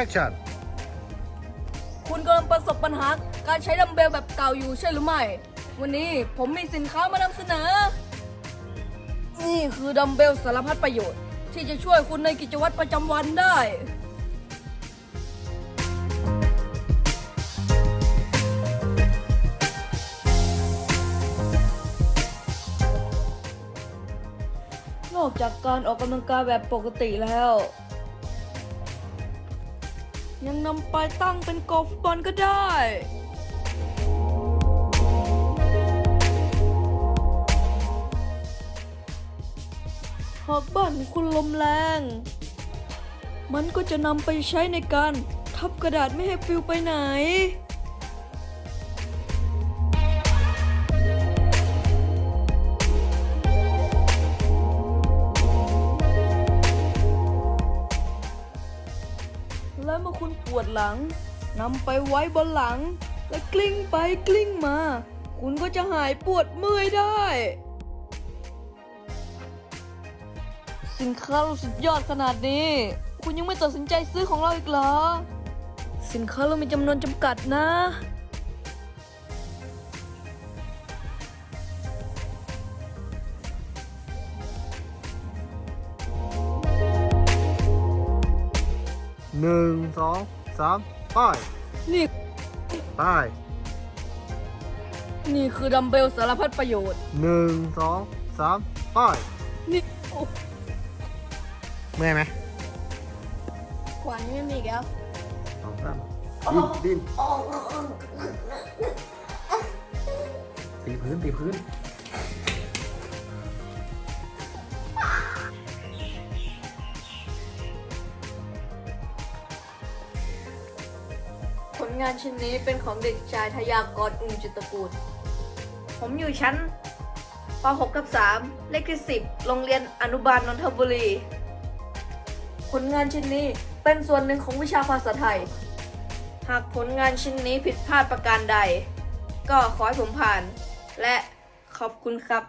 action คุณกำลังประสบปัญหาการใช้ดัมเบลแบบเก่าอยู่ใช่หรือไม่ วันนี้ผมมีสินค้ามานำเสนอ นี่คือดัมเบลสารพัดประโยชน์ ที่จะช่วยคุณในกิจวัตรประจำวันได้ นอกจากการออกกำลังกายแบบปกติแล้ว ยังนำไปตั้งเป็นกอล์ฟบอลก็ได้ หากบ้านของคุณลมแรง มันก็จะนำไปใช้ในการทับกระดาษไม่ให้ปลิวไปไหน และเมื่อคุณปวดหลังนำไปไว้บนหลัง และกลิ้งไปกลิ้งมา คุณก็จะหายปวดเมื่อยได้ สินค้าเราสุดยอดขนาดนี้ คุณยังไม่ตัดสินใจซื้อของเราอีกเหรอ สินค้าเรามีจำนวนจำกัดนะ หนึ่งสองสามไปนี่ไปนี่คือดัมเบลสารพัดประโยชน์หนึ่งสองสามไปนี่โอ้เมื่อยไหมขวานนี้ไม่มีอีกแล้วสองสามดิ้นดิ้นตีพื้นตีพื้น ผลงานชิ้นนี้เป็นของเด็กชายทยากรอุงจิตรกูล ผมอยู่ชั้นป .6 กับ 3 เลขที่ 10 โรงเรียนอนุบาลนนทบุรี ผลงานชิ้นนี้เป็นส่วนหนึ่งของวิชาภาษาไทย หากผลงานชิ้นนี้ผิดพลาดประการใด ก็ขอให้ผมผ่าน และขอบคุณครับ